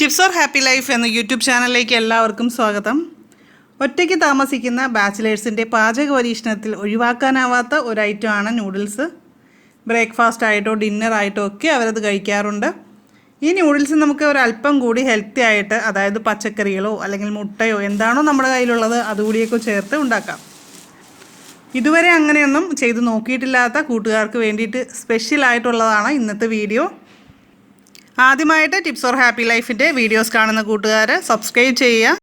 Tips or happy life എന്ന YouTube ചാനലിലേക്ക് എല്ലാവർക്കും സ്വാഗതം. ഒറ്റയ്ക്ക് താമസിക്കുന്ന ബാച്ചിലേഴ്സിന്റെ പാചക പരീക്ഷണത്തിൽ ഒഴിവാക്കാനാവാത്ത ഒരു ഐറ്റമാണ് നൂഡിൽസ് ബ്രേക്ക്ഫാസ്റ്റ് ആയിട്ടോ ഡിന്നർ ആയിട്ടോ ഒക്കെ അവരത് കഴിക്കാറുണ്ട്. ഈ നൂഡിൽസ് നമുക്ക് ഒരല്പം കൂടി ഹെൽത്തി ആയിട്ട് അതായത് പച്ചക്കറികളോ അല്ലെങ്കിൽ മുട്ടയോ എന്താണോ നമ്മുടെ കയ്യിലുള്ളത് അതുകൂടിയൊക്കെ ചേർത്ത് ഉണ്ടാക്കാം. ഇതുവരെ അങ്ങനെയൊന്നും ചെയ്ത് നോക്കിയിട്ടില്ലാത്ത കൂട്ടുകാർക്ക് വേണ്ടിയിട്ട് സ്പെഷ്യൽ ആയിട്ടുള്ളതാണ് ഇന്നത്തെ വീഡിയോ ആദ്യമായിട്ട് ടിപ്സ് ഓർ ഹാപ്പി ലൈഫിന്റെ വീഡിയോസ് കാണുന്ന കൂട്ടുകാർ സബ്സ്ക്രൈബ് ചെയ്യുക.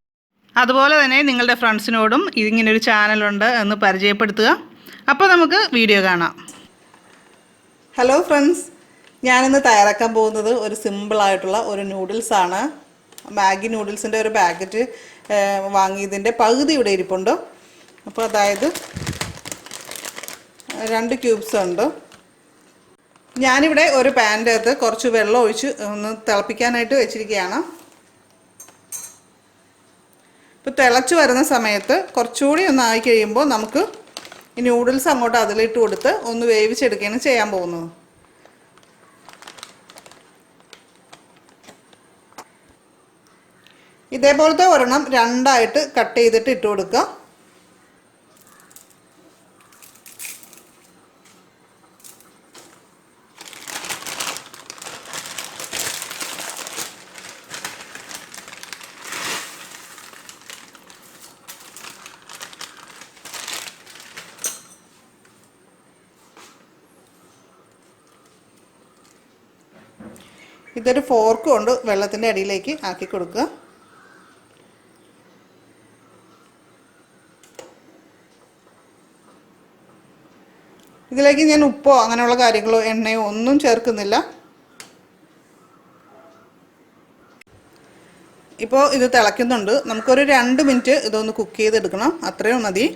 അതുപോലെ തന്നെ നിങ്ങളുടെ ഫ്രണ്ട്സിനോടും ഇതിങ്ങനൊരു ചാനലുണ്ട് എന്ന് പരിചയപ്പെടുത്തുക. അപ്പോൾ നമുക്ക് വീഡിയോ കാണാം. ഹലോ ഫ്രണ്ട്സ് ഞാനിന്ന് തയ്യാറാക്കാൻ പോകുന്നത് ഒരു സിമ്പിളായിട്ടുള്ള ഒരു നൂഡിൽസാണ് മാഗി നൂഡിൽസിന്റെ ഒരു പാക്കറ്റ് വാങ്ങിയതിന്റെ പകുതി ഇവിടെ ഇരിപ്പുണ്ട്. അപ്പോൾ അതായത് രണ്ട് ക്യൂബ്സ് ഉണ്ട്. ഞാനിവിടെ ഒരു പാന്റെ അകത്ത് കുറച്ച് വെള്ളം ഒഴിച്ച് ഒന്ന് തിളപ്പിക്കാനായിട്ട് വെച്ചിരിക്കുകയാണ്. ഇപ്പോൾ തിളച്ച് വരുന്ന സമയത്ത് കുറച്ചുകൂടി ഒന്ന് ആയി കഴിയുമ്പോൾ നമുക്ക് ഈ നൂഡിൽസ് അങ്ങോട്ട് അതിലിട്ട് കൊടുത്ത് ഒന്ന് വേവിച്ചെടുക്കുകയാണ് ചെയ്യാൻ പോകുന്നത്. ഇതേപോലത്തെ ഒരെണ്ണം രണ്ടായിട്ട് കട്ട് ചെയ്തിട്ട് ഇട്ട് കൊടുക്കുക. ഇതൊരു ഫോർക്ക് കൊണ്ട് വെള്ളത്തിന്റെ അടിയിലേക്ക് ആക്കി കൊടുക്കുക. ഇതിലേക്ക് ഞാൻ ഉപ്പോ അങ്ങനെയുള്ള കാര്യങ്ങളോ എണ്ണയോ ഒന്നും ചേർക്കുന്നില്ല. ഇപ്പോൾ ഇത് തിളയ്ക്കുന്നുണ്ട്. നമുക്കൊരു രണ്ട് മിനിറ്റ് ഇതൊന്ന് കുക്ക് ചെയ്തെടുക്കണം. അത്രയും മതി.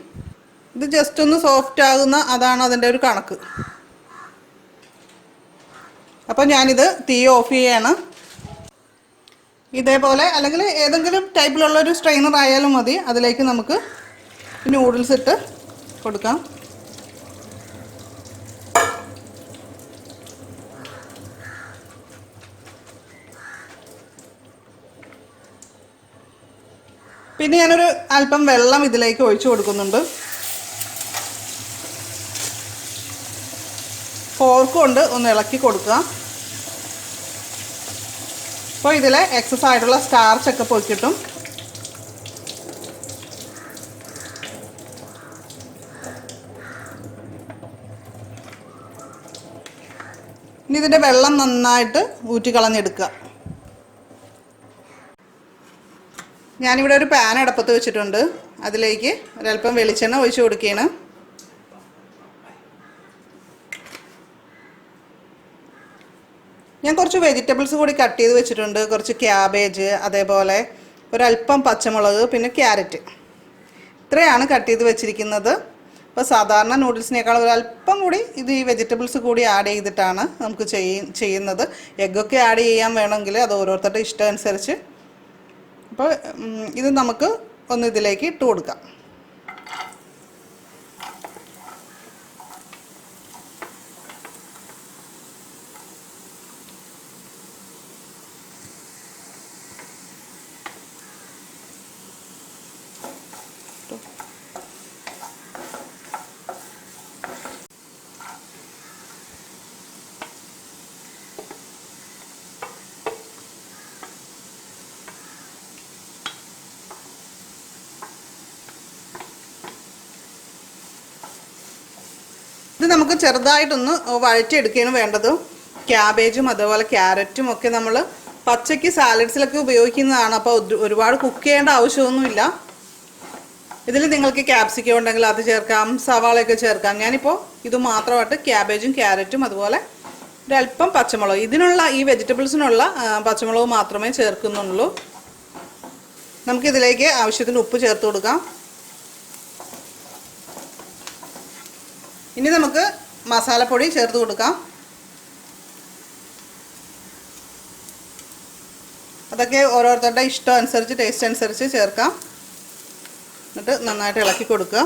ഇത് ജസ്റ്റ് ഒന്ന് സോഫ്റ്റ് ആകുന്ന അതാണ് അതിന്റെ ഒരു കണക്ക്. അപ്പോൾ ഞാനിത് തീ ഓഫ് ചെയ്യാണ്. ഇതേപോലെ അല്ലെങ്കിൽ ഏതെങ്കിലും ടൈപ്പിലുള്ള ഒരു സ്ട്രെയിനർ ആയാലും മതി. അതിലേക്ക് നമുക്ക് നൂഡിൽസ് ഇട്ട് കൊടുക്കാം. പിന്നെ ഞാനൊരു അല്പം വെള്ളം ഇതിലേക്ക് ഒഴിച്ചു കൊടുക്കുന്നുണ്ട്. ഫോർക്ക് കൊണ്ട് ഒന്ന് ഇളക്കി കൊടുക്കുക. അപ്പോൾ ഇതിൽ എക്സസ് ആയിട്ടുള്ള സ്റ്റാർച്ച് ഒക്കെ പോയി കിട്ടും. ഇനി ഇതിന്റെ വെള്ളം നന്നായിട്ട് ഊറ്റിക്കളഞ്ഞെടുക്കുക. ഞാനിവിടെ ഒരു പാൻ അടപ്പത്ത് വെച്ചിട്ടുണ്ട്. അതിലേക്ക് ഒരല്പം വെളിച്ചെണ്ണ ഒഴിച്ചു കൊടുക്കുകയാണ്. ഞാൻ കുറച്ച് വെജിറ്റബിൾസ് കൂടി കട്ട് ചെയ്ത് വെച്ചിട്ടുണ്ട്. കുറച്ച് ക്യാബേജ് അതേപോലെ ഒരല്പം പച്ചമുളക് പിന്നെ ക്യാരറ്റ് ഇത്രയാണ് കട്ട് ചെയ്ത് വെച്ചിരിക്കുന്നത്. അപ്പോൾ സാധാരണ നൂഡിൽസിനേക്കാൾ ഒരല്പം കൂടി ഇത് ഈ വെജിറ്റബിൾസ് കൂടി ആഡ് ചെയ്തിട്ടാണ് നമുക്ക് ചെയ്യ ചെയ്യുന്നത്. എഗ്ഗൊക്കെ ആഡ് ചെയ്യാൻ വേണമെങ്കിൽ അത് ഓരോരുത്തരുടെ ഇഷ്ടം അനുസരിച്ച് അപ്പോൾ ഇത് നമുക്ക് ഒന്ന് ഇതിലേക്ക് ഇട്ട് കൊടുക്കാം ഇത് നമുക്ക് ചെറുതായിട്ടൊന്ന് വഴറ്റിയെടുക്കുകയാണ് വേണ്ടത്. ക്യാബേജും അതുപോലെ ക്യാരറ്റും ഒക്കെ നമ്മൾ പച്ചയ്ക്ക് സാലഡ്സിലൊക്കെ ഉപയോഗിക്കുന്നതാണ്. അപ്പോൾ ഒരുപാട് കുക്ക് ചെയ്യേണ്ട ആവശ്യമൊന്നുമില്ല. ഇതിൽ നിങ്ങൾക്ക് ക്യാപ്സിക്കം ഉണ്ടെങ്കിൽ അത് ചേർക്കാം സവാളയൊക്കെ ചേർക്കാം. ഞാനിപ്പോൾ ഇത് മാത്രമായിട്ട് ക്യാബേജും ക്യാരറ്റും അതുപോലെ ഒരല്പം പച്ചമുളക് ഇതിനുള്ള ഈ വെജിറ്റബിൾസിനുള്ള പച്ചമുളക് മാത്രമേ ചേർക്കുന്നുള്ളൂ. നമുക്കിതിലേക്ക് ആവശ്യത്തിന് ഉപ്പ് ചേർത്ത് കൊടുക്കാം. ഇനി നമുക്ക് മസാലപ്പൊടി ചേർത്ത് കൊടുക്കാം. അതൊക്കെ ഓരോരുത്തരുടെ ഇഷ്ടം അനുസരിച്ച് ടേസ്റ്റ് അനുസരിച്ച് ചേർക്കാം. എന്നിട്ട് നന്നായിട്ട് ഇളക്കി കൊടുക്കുക.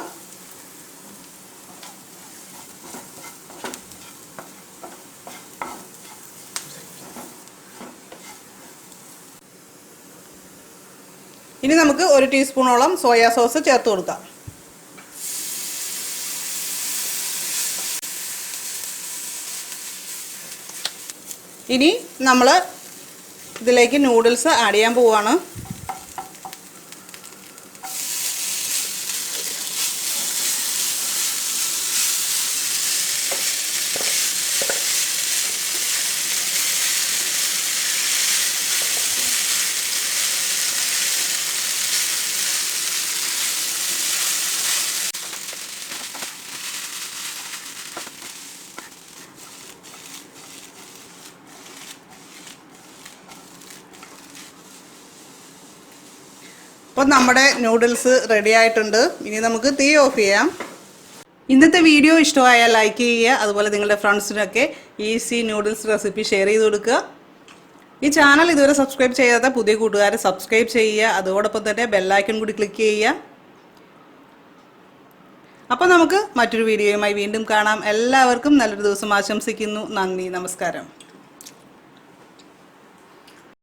ഇനി നമുക്ക് ഒരു ടീസ്പൂണോളം സോയാ സോസ് ചേർത്ത് കൊടുക്കാം. ഇനി നമ്മൾ ഇതിലേക്ക് നൂഡിൽസ് ആഡ് ചെയ്യാൻ പോവുകയാണ് അപ്പോൾ നമ്മുടെ നൂഡിൽസ് റെഡി ആയിട്ടുണ്ട്. ഇനി നമുക്ക് തീ ഓഫ് ചെയ്യാം. ഇന്നത്തെ വീഡിയോ ഇഷ്ടമായാൽ ലൈക്ക് ചെയ്യുക. അതുപോലെ നിങ്ങളുടെ ഫ്രണ്ട്സിനൊക്കെ ഈസി നൂഡിൽസ് റെസിപ്പി ഷെയർ ചെയ്ത് കൊടുക്കുക. ഈ ചാനൽ ഇതുവരെ സബ്സ്ക്രൈബ് ചെയ്യാത്ത പുതിയ കൂട്ടുകാരെ സബ്സ്ക്രൈബ് ചെയ്യുക. അതോടൊപ്പം തന്നെ ബെല്ലൈക്കൺ കൂടി ക്ലിക്ക് ചെയ്യുക. അപ്പോൾ നമുക്ക് മറ്റൊരു വീഡിയോയുമായി വീണ്ടും കാണാം. എല്ലാവർക്കും നല്ലൊരു ദിവസം ആശംസിക്കുന്നു. നന്ദി. നമസ്കാരം.